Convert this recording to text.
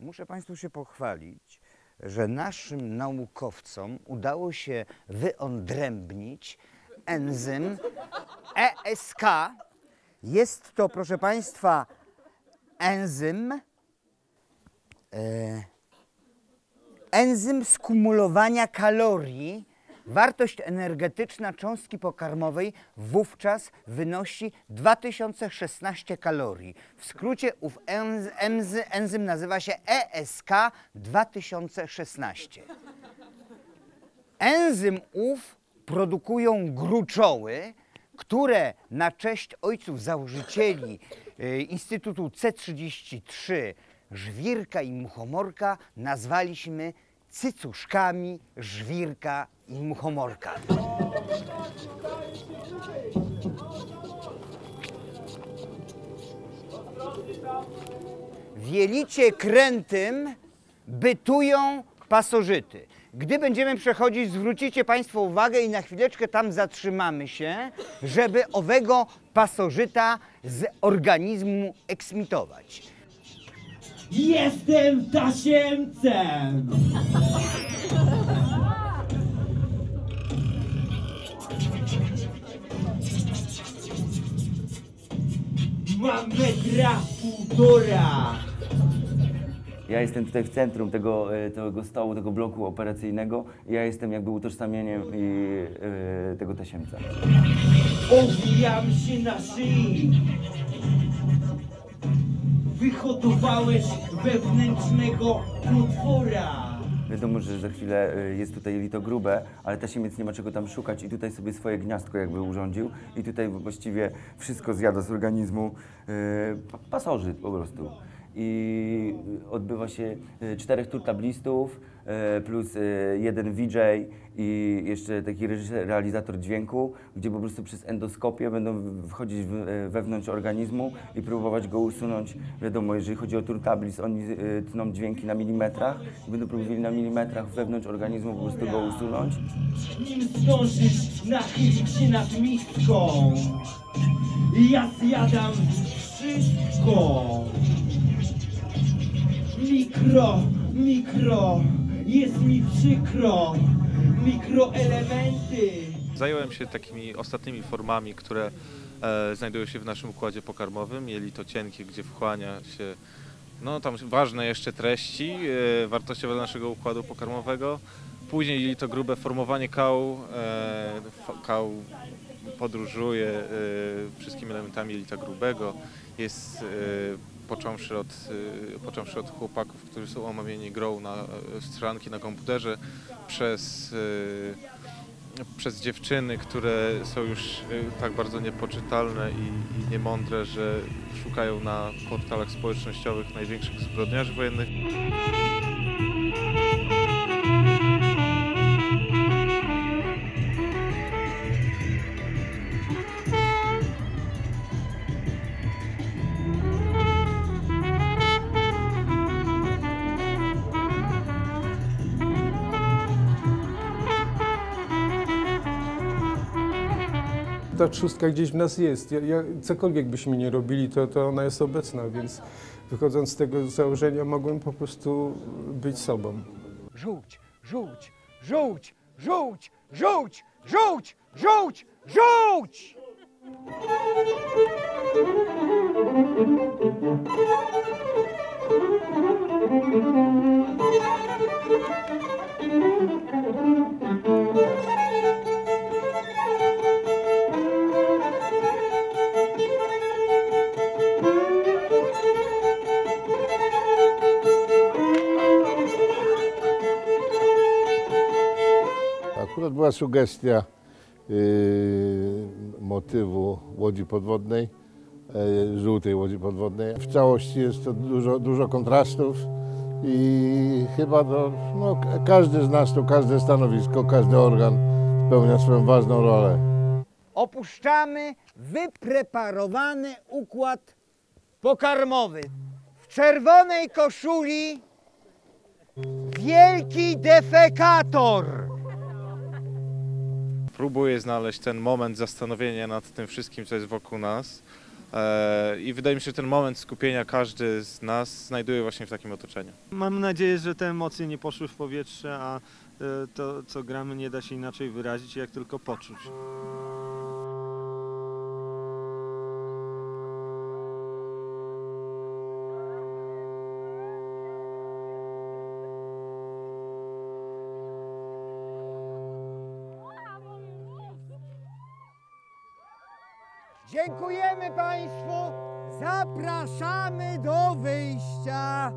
Muszę Państwu się pochwalić, że naszym naukowcom udało się wyodrębnić enzym ESK. Jest to, proszę Państwa, enzym, e, enzym skumulowania kalorii. Wartość energetyczna cząstki pokarmowej wówczas wynosi 2016 kalorii. W skrócie ów enz, enzy, enzym nazywa się E ESK 2016. Enzym ów produkują gruczoły, które na cześć ojców założycieli y, Instytutu C33 Żwirka i Muchomorka nazwaliśmy cycuszkami żwirka i muchomorka. W jelicie krętym bytują pasożyty. Gdy będziemy przechodzić, zwrócicie Państwo uwagę i na chwileczkę tam zatrzymamy się, żeby owego pasożyta z organizmu eksmitować. Jestem tasiemcem! Mam metra półtora! Ja jestem tutaj w centrum tego, e, tego stołu, tego bloku operacyjnego. Ja jestem jakby utożsamieniem i, e, tego tasiemca. Owijam się na szyi! Wyhodowałeś wewnętrznego potwora! Wiadomo, że za chwilę e, jest tutaj jelito grube, ale tasiemiec nie ma czego tam szukać i tutaj sobie swoje gniazdko jakby urządził i tutaj właściwie wszystko zjada z organizmu pa- pasożyt po prostu. I odbywa się e, czterech turtablistów e, plus e, jeden VJ i jeszcze taki reżyser, realizator dźwięku, gdzie po prostu przez endoskopię będą wchodzić wewnątrz organizmu i próbować go usunąć. Wiadomo, jeżeli chodzi o turtablis, oni tną dźwięki na milimetrach i będą próbowali na milimetrach wewnątrz organizmu po prostu go usunąć. Nim zdążysz nachylić się nad miską Ja zjadam wszystko Mikro, mikro Jest mi przykro Mikroelementy Zająłem się takimi ostatnimi formami, które e, znajdują się w naszym układzie pokarmowym. Jelito cienkie, gdzie wchłania się no, tam ważne jeszcze treści e, wartościowe dla naszego układu pokarmowego. Później jelito grube, formowanie kału. E, kał podróżuje e, wszystkimi elementami jelita grubego. Jest e, począwszy od, e, począwszy od chłopaków, którzy są omamieni grą na e, strzelanki na komputerze, przez e, przez dziewczyny, które są już y, tak bardzo niepoczytalne i, i niemądre, że szukają na portalach społecznościowych największych zbrodniarzy wojennych. Ta trzustka gdzieś w nas jest. Ja, ja, cokolwiek byśmy nie robili, to, to ona jest obecna, więc wychodząc z tego założenia mogłem po prostu być sobą. Żółć, żółć, żółć, żółć, żółć, żółć, żółć, żółć! Akurat sugestia yy, motywu łodzi podwodnej, yy, żółtej łodzi podwodnej. W całości jest to dużo, dużo kontrastów i chyba to, no, ka- każdy z nas tu, każde stanowisko, każdy organ spełnia swoją ważną rolę. Opuszczamy wypreparowany układ pokarmowy. W czerwonej koszuli wielki defekator. Próbuję znaleźć ten moment zastanowienia nad tym wszystkim, co jest wokół nas. E, I wydaje mi się, że ten moment skupienia każdy z nas znajduje właśnie w takim otoczeniu. Mam nadzieję, że te emocje nie poszły w powietrze, a e, to, co gramy, nie da się inaczej wyrazić, jak tylko poczuć. Dziękujemy Państwu. Zapraszamy do wyjścia.